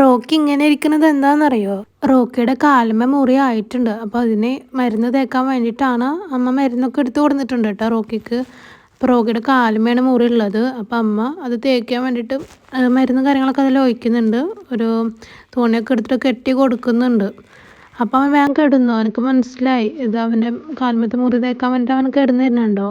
Rocky ഇങ്ങനെ ഇരിക്കുന്നത് എന്താണെന്നറിയോ? റോക്കിയുടെ കാലുമ മുറി ആയിട്ടുണ്ട്. അപ്പോൾ അതിന് മരുന്ന് തേക്കാൻ വേണ്ടിയിട്ടാണ് അമ്മ മരുന്നൊക്കെ എടുത്ത് കൊടുത്തിട്ടുണ്ട് കേട്ടോ റോക്കിക്ക്. അപ്പോൾ റോക്കിയുടെ കാലുമയാണ് മുറി ഉള്ളത് അപ്പോൾ അമ്മ അത് തേക്കാൻ വേണ്ടിയിട്ട് മരുന്നും കാര്യങ്ങളൊക്കെ അതിൽ ഒഴിക്കുന്നുണ്ട്. ഒരു തുണിയൊക്കെ എടുത്തിട്ട് കെട്ടി കൊടുക്കുന്നുണ്ട്. അപ്പോൾ അവൻ വേഗം കിടന്നു. അവനക്ക് മനസ്സിലായി. ഇത് അവന്റെ കാലമത്തെ മുറി തേക്കാൻ വേണ്ടിയിട്ട് അവൻ കിടന്നു തരുന്നുണ്ടോ?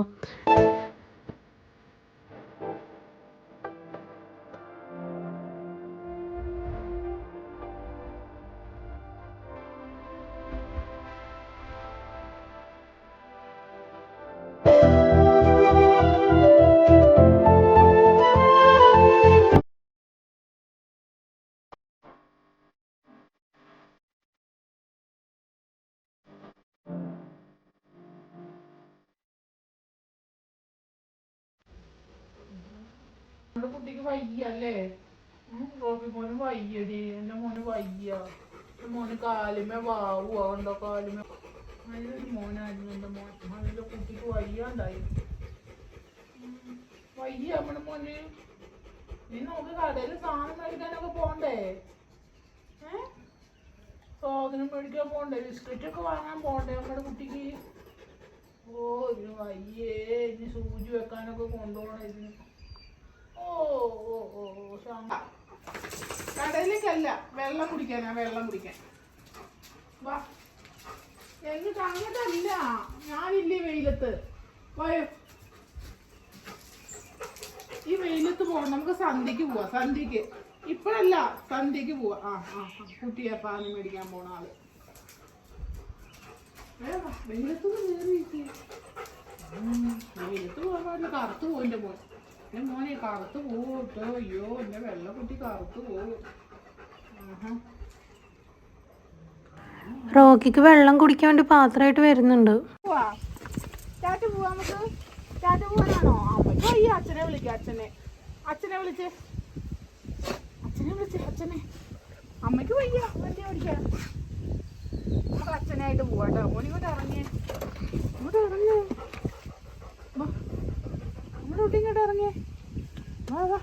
നമ്മുടെ കുട്ടിക്ക് വയ്യ അല്ലേ റോബി മോന് വയ്യടി എന്റെ മോന് വയ്യ. മോന് കാലുമേ വാവുക ഉണ്ടോ കാലുമേ. നല്ലൊരു മോനായിരുന്നു എന്റെ മോൻ. നല്ല കുട്ടിക്ക് വയ്യാണ്ടായി. വയ്യ നമ്മുടെ മോന്. നീ നോക്ക് കടയിൽ സാധനം മേടിക്കാനൊക്കെ പോണ്ടേ? സാധനം മേടിക്കാൻ പോണ്ടേ? ബിസ്ക്കറ്റ് ഒക്കെ വാങ്ങാൻ പോണ്ടേ നമ്മുടെ കുട്ടിക്ക്? ഓ ഇതിന് വയ്യേ. ഇനി സൂചി വെക്കാനൊക്കെ കൊണ്ടുപോകണം ഇതിന്. കടയിലേക്കല്ല വെള്ളം കുടിക്കാനാ വെള്ളം കുടിക്കാൻ. വാ. എന്നിട്ട് അങ്ങോട്ടല്ല ഞാനില്ലേ വെയിലത്ത്? വായോ ഈ വെയിലത്ത് പോവാം നമുക്ക് സന്ധ്യക്ക് പോവാ സന്ധ്യക്ക് ഇപ്പോഴല്ല സന്ധ്യക്ക് പോവാ. ആ ആ. കുട്ടിയെ പാൽ മേടിക്കാൻ പോണ ആൾ. വെയിലത്ത് കയറിയിട്ട് വെയിലത്ത് പോകാൻ പാടില്ല കറുത്ത് പോയിന്റെ മോൻ. എന്റെ മോനെ കറുത്ത് പോട്ടോ അയ്യോ എന്റെ വെള്ളക്കുട്ടി കറുത്ത് പോകും ആഹാ. റോക്കിക്ക് വെള്ളം കുടിക്കാൻ വേണ്ടി പാത്രമായിട്ട് വരുന്നുണ്ട്. പോവാ. പോവാ അച്ഛനെ വിളിക്ക അച്ഛനെ. അച്ഛനെ വിളിച്ച്. അച്ഛനെ വിളിച്ച് അച്ഛനെ. അമ്മയ്ക്ക് വയ്യ. വണ്ടി ഓടിക്കാം നമുക്ക് അച്ഛനായിട്ട് പോവാട്ടോ മോനിങ്ങോട്ട് ഇറങ്ങിയേ. കുട്ടി ഇങ്ങോട്ട് ഇറങ്ങിയേ. വാ വാ.